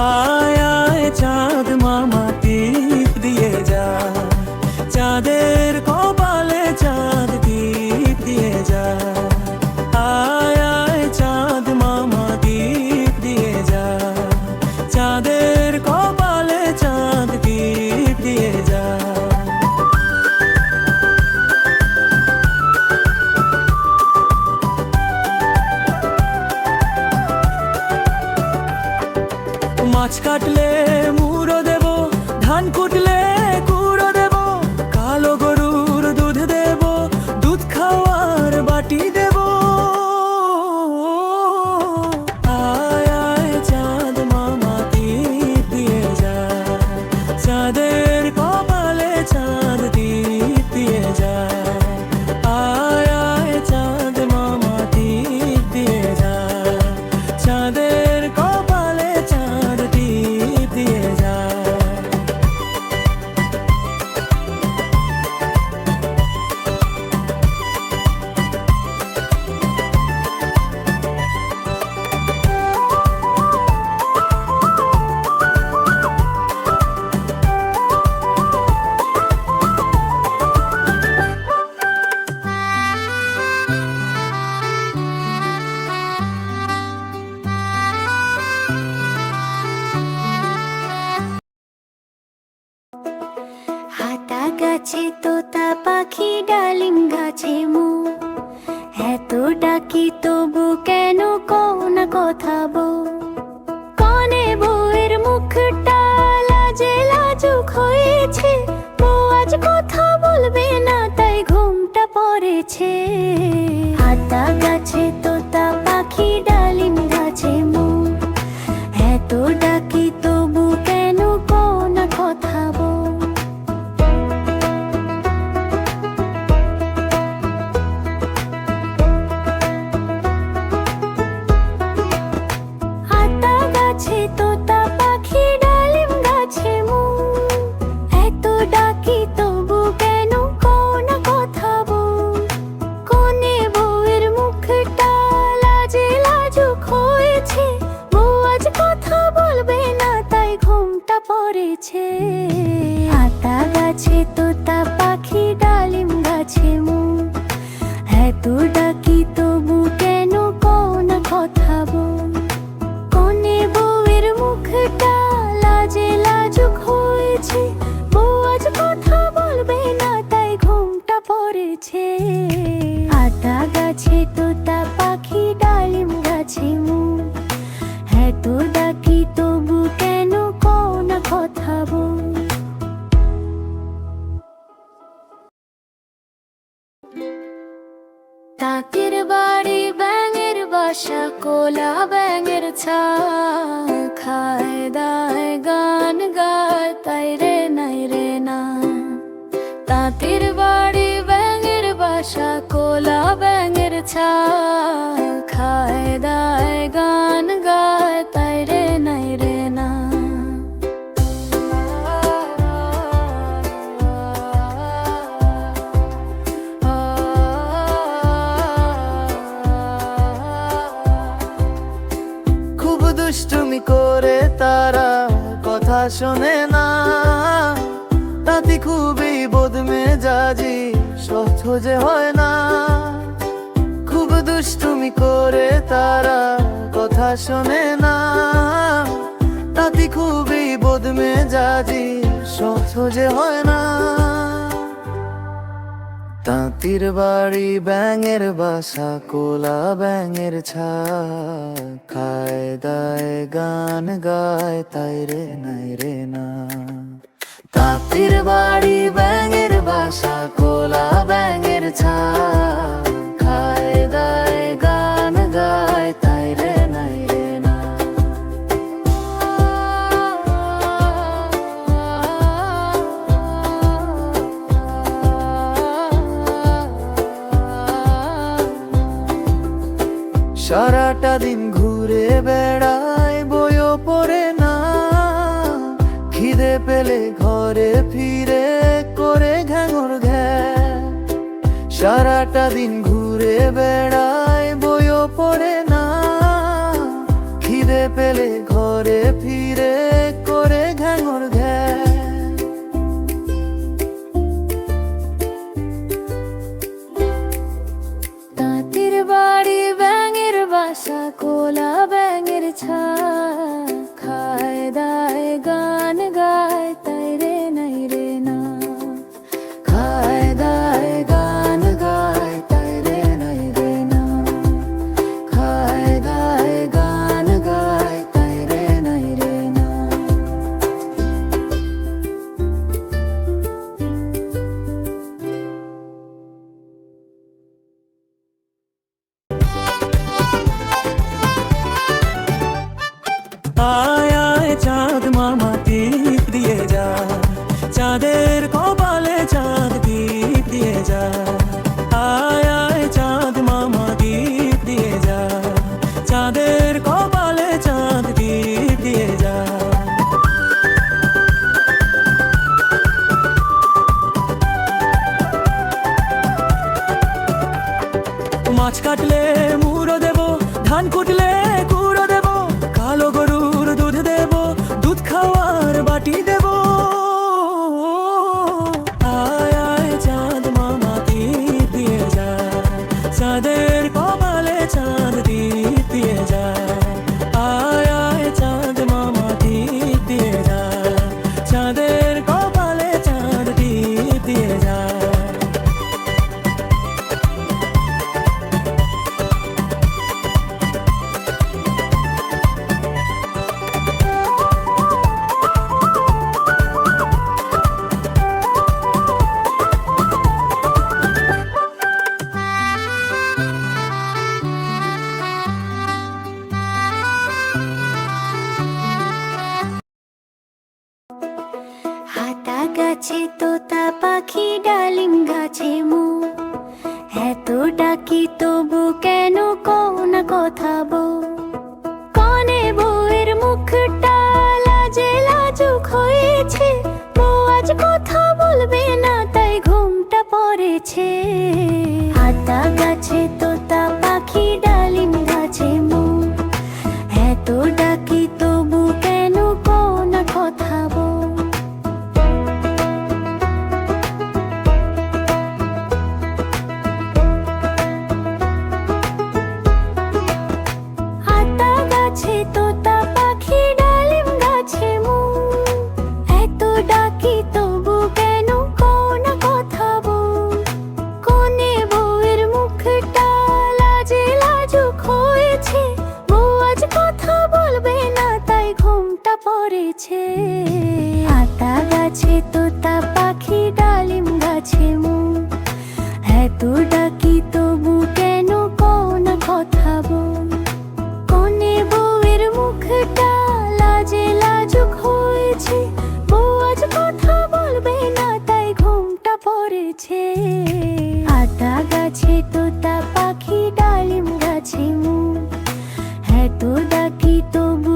heart. মাছ কাটলে মুড়ো দেব ধান কুটলে গাছে তোতা পাখি, ডালিম গাছে মো এত ডাকি তবু কেন কও না কথা বউ? কনে বউয়ের মুখটা লাজে লাজুক হয়েছে। কোলা ব্যাঙের ছা খায় দায় গান গায় তাই রে নাই রে না তাঁতির বাড়ি ব্যাঙের বাসা কোলা ব্যাঙের ছা খায় দায় দুষ্টুমি করে তারা কথা শোনে না। তাতে খুবই বদমে যাজি সহ্য যে হয় না। খুব দুষ্টুমি করে তারা কথা শোনে না। তাতে খুবই বদমে যাজি সহ্য যে হয় না। তাঁতির বাড়ি ব্যাঙের বাসা, কোলা ব্যাঙের ছা খায় দায় গান গায়, তাই রে নাই রে না। তাঁতির বাড়ি ব্যাঙের বাসা, কোলা ব্যাঙের ছা সারাটা দিন ঘুরে বেড়ায়, বইও পড়ে না। খিদে পেলে ঘরে ফিরে করে ঘ্যাঙর ঘ্যা। সারাটা দিন ঘুরে বেড়ায়, বইও পড়ে না। খিদে পেলে ঘরে ফিরে মুরো দেব ধান কুটলে ডাছে তোতা পাখি ডালিম গাছে মো এত ডাকি তবু কেন কো না কথা বো পড়েছে। আটা গাছে তোতা পাখি ডালিম গাছে মু হ্যাঁ তো ডাকি তবু